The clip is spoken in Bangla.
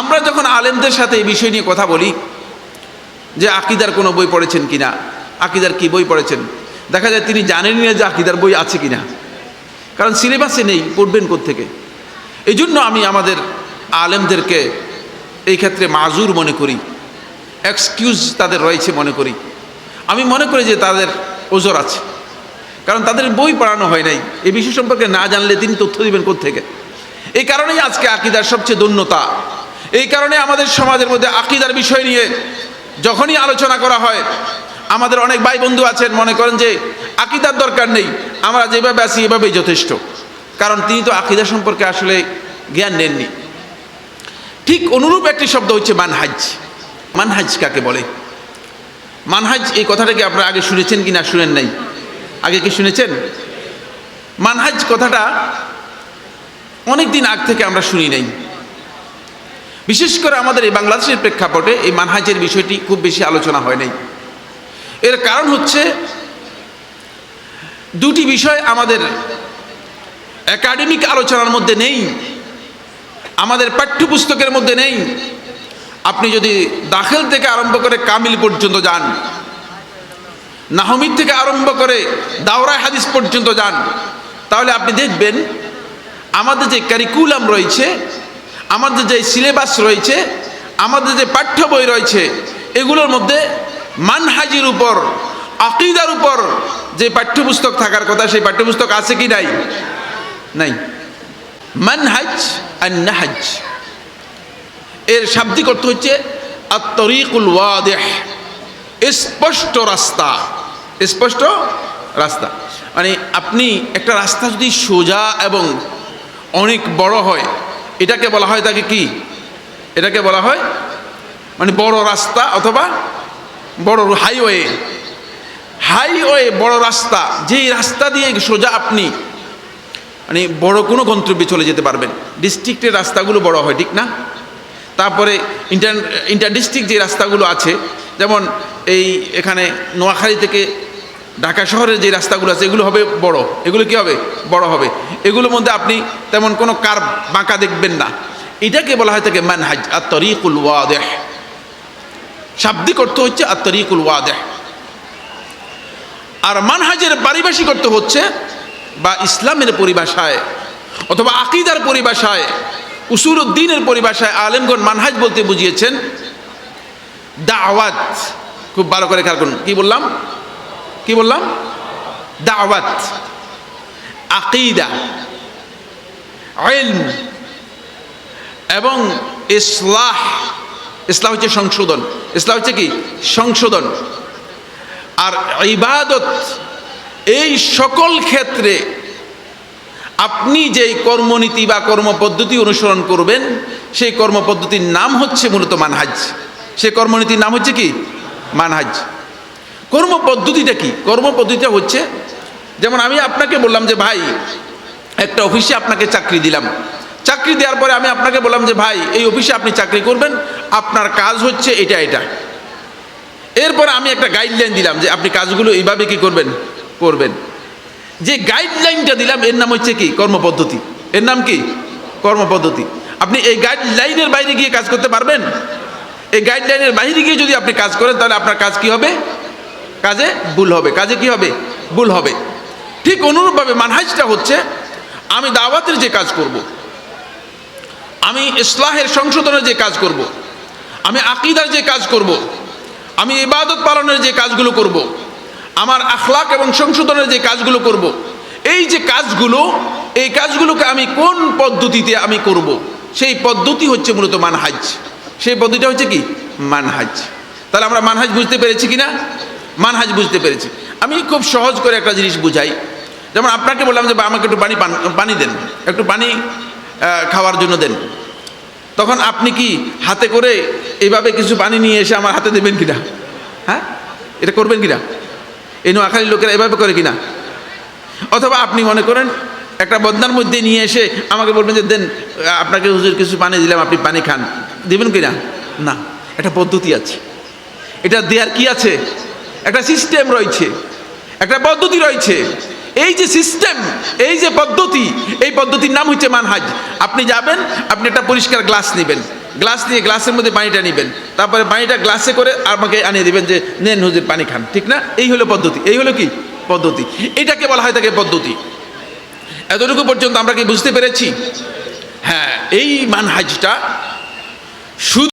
আমরা যখন আলেমদের সাথে এই বিষয় নিয়ে কথা বলি, যে আকিদার কোনো বই পড়েছেন কিনা, আকিদার কি বই পড়েছেন, দেখা যায় তিনি জানেনই না যে আকিদার বই আছে কিনা। কারণ সিলেবাসে নেই, পড়বেন থেকে এই জন্য আমি আমাদের আলেমদেরকে এই ক্ষেত্রে মাজুর মনে করি, এক্সকিউজ তাদের রয়েছে মনে করি। আমি মনে করি যে তাদের ওজোর আছে, কারণ তাদের বই পড়ানো হয় নাই। এই বিষয় সম্পর্কে না জানলে তিনি তথ্য দিবেন থেকে এই কারণেই আজকে আকিদার সবচেয়ে দন্যতা এই কারণে আমাদের সমাজের মধ্যে আকিদার বিষয় নিয়ে যখনই আলোচনা করা হয়, আমাদের অনেক ভাই বন্ধু আছেন, মনে করেন যে আকিদার দরকার নেই, আমরা যেভাবে আছি এভাবেই যথেষ্ট। কারণ তিনি তো আকিদা সম্পর্কে আসলে জ্ঞান নেননি ঠিক অনুরূপ একটি শব্দ হচ্ছে মানহাজ। মানহাজ কাকে বলে? মানহাজ, এই কথাটাকে আপনারা আগে শুনেছেন কি না শুনেন নাই? আগে কি শুনেছেন? মানহাজ কথাটা অনেক দিন আগ থেকে আমরা শুনি নাই। বিশেষ করে আমাদের এই বাংলাদেশের প্রেক্ষাপটে এই মানহাজের বিষয়টি খুব বেশি আলোচনা হয় নাই। এর কারণ হচ্ছে দুটি বিষয় আমাদের একাডেমিক আলোচনার মধ্যে নেই, আমাদের পাঠ্যপুস্তকের মধ্যে নেই। আপনি যদি দাখিল থেকে আরম্ভ করে কামিল পর্যন্ত যান, নাহমিদ থেকে আরম্ভ করে দাওরায় হাদিস পর্যন্ত যান, তাহলে আপনি দেখবেন আমাদের যে কারিকুলাম রয়েছে আমাদের যে সিলেবাস রয়েছে, আমাদের যে পাঠ্য বই রয়েছে, এগুলোর মধ্যে মানহাজির উপর, আকিদার উপর যে পাঠ্যপুস্তক থাকার কথা, সেই পাঠ্যপুস্তক আছে কি নাই? নাই। মানহাজ আর নাহাজ। এর শাব্দিক অর্থ হচ্ছে আত্তরিকুল ওয়াদেহ। স্পষ্ট রাস্তা। স্পষ্ট রাস্তা। মানে আপনি একটা রাস্তা যদি সোজা এবং অনেক বড় হয় এটাকে বলা হয় তাকে কি? এটাকে বলা হয় মানে বড় রাস্তা অথবা বড় হাইওয়ে। হাইওয়ে, বড় রাস্তা, যেই রাস্তা দিয়ে সোজা আপনি মানে বড় কোনো গন্তব্যে চলে যেতে পারবেন। ডিস্ট্রিক্টের রাস্তাগুলো বড় হয়, ঠিক না? তারপরে ইন্টার ইন্টার ডিস্ট্রিক্ট যে রাস্তাগুলো আছে, যেমন এই এখানে নোয়াখালী থেকে ঢাকা শহরের যে রাস্তাগুলো আছে, এগুলো হবে বড়। এগুলো কি হবে? বড় হবে। এগুলোর মধ্যে আপনি তেমন কোনো কার বাঁকা দেখবেন না। এটাকে বলা হয় থাকে মানহাজ আর তরিকুল ওয়াদেহ। শাব্দিক অর্থ হচ্ছে আর তরিকুল ওয়াদেহ। আর মানহাজের পারিভাষিক অর্থ হচ্ছে বা ইসলামের পরিভাষায় অথবা আকিদার পরিভাষায় উসুল উদ্দিনের পরিভাষায় আলেমগণ মানহাজ বলতে বুঝিয়েছেন। দাওয়াত, খুব ভালো করে খেয়াল করুন। কি বললাম? কি বললাম? দাওয়াত, আকিদা, ইলম এবং ইসলাহ। ইসলাম হচ্ছে সংশোধন। ইসলাম হচ্ছে কি? সংশোধন। আর ইবাদত, এই সকল ক্ষেত্রে আপনি যেই কর্মনীতি বা কর্মপদ্ধতি অনুসরণ করবেন, সেই কর্মপদ্ধতির নাম হচ্ছে মূলত মানহাজ। সেই কর্মনীতির নাম হচ্ছে কি? মানহাজ। কর্মপদ্ধতিটা কি? কর্মপদ্ধতিটা হচ্ছে, যেমন আমি আপনাকে বললাম যে, ভাই, একটা অফিসে আপনাকে চাকরি দিলাম। চাকরি দেওয়ার পরে আমি আপনাকে বললাম যে, ভাই, এই অফিসে আপনি চাকরি করবেন, আপনার কাজ হচ্ছে এটা এটা। এরপর আমি একটা গাইডলাইন দিলাম যে, আপনি কাজগুলো এইভাবে কি করবেন? করবেন। যে গাইডলাইনটা দিলাম, এর নাম হচ্ছে কি? কর্মপদ্ধতি এর নাম কি? কর্মপদ্ধতি আপনি এই গাইডলাইনের বাইরে গিয়ে কাজ করতে পারবেন? এই গাইডলাইনের বাইরে গিয়ে যদি আপনি কাজ করেন, তাহলে আপনার কাজ কি হবে? কাজে ভুল হবে কাজে কি হবে ভুল হবে ঠিক অনুরূপভাবে মানহাজটা হচ্ছে, আমি দাওয়াতের যে কাজ করব। আমি ইসলাহের সংশোধনের যে কাজ করব। আমি আকিদার যে কাজ করব। আমি ইবাদত পালনের যে কাজগুলো করব। আমার আখলাক এবং সংশোধনের যে কাজগুলো করব। এই যে কাজগুলো, এই কাজগুলোকে আমি কোন পদ্ধতিতে আমি করব। সেই পদ্ধতি হচ্ছে মূলত মানহাজ সেই পদ্ধতিটা হচ্ছে কি মানহাজ তাহলে আমরা মানহাজ বুঝতে পেরেছি কি না মানহাজ বুঝতে পেরেছি। আমি খুব সহজ করে একটা জিনিস বুঝাই। যেমন আপনাকে বললাম যে আমাকে একটু পানি পান, পানি দেন। একটু পানি খাওয়ার জন্য দেন। তখন আপনি কি হাতে করে এইভাবে কিছু পানি নিয়ে এসে আমার হাতে দেবেন কিনা? হ্যাঁ? এটা করবেন কিনা? এই নোয়াখালীর লোকেরা এভাবে করে কিনা? অথবা আপনি মনে করেন, একটা বদনার মধ্যে নিয়ে এসে আমাকে বলবেন যে, দেন আপনাকে হুজুর কিছু পানি দিলাম, আপনি পানি খান। দেবেন কিনা? না। একটা পদ্ধতি আছে। এটা দেওয়ার কি আছে? একটা সিস্টেম রয়েছে, একটা পদ্ধতি রয়েছে। এই যে সিস্টেম, এই যে পদ্ধতি, এই পদ্ধতির নাম হচ্ছে মানহাজ। আপনি যাবেন, আপনি একটা পরিষ্কার গ্লাস নেবেন। গ্লাস নিয়ে গ্লাসের মধ্যে পানিটা নেবেন। তারপরে পানিটা গ্লাসে করে আমাকে আনিয়ে দিবেন যে, নেন হুজুর, পানি খান। ঠিক না? এই হলো পদ্ধতি। এই হলো কি? পদ্ধতি। এটাকে বলা হয় তাকে পদ্ধতি। এতটুকু পর্যন্ত আমরা কি বুঝতে পেরেছি? হ্যাঁ এই মানহাজটা শুধু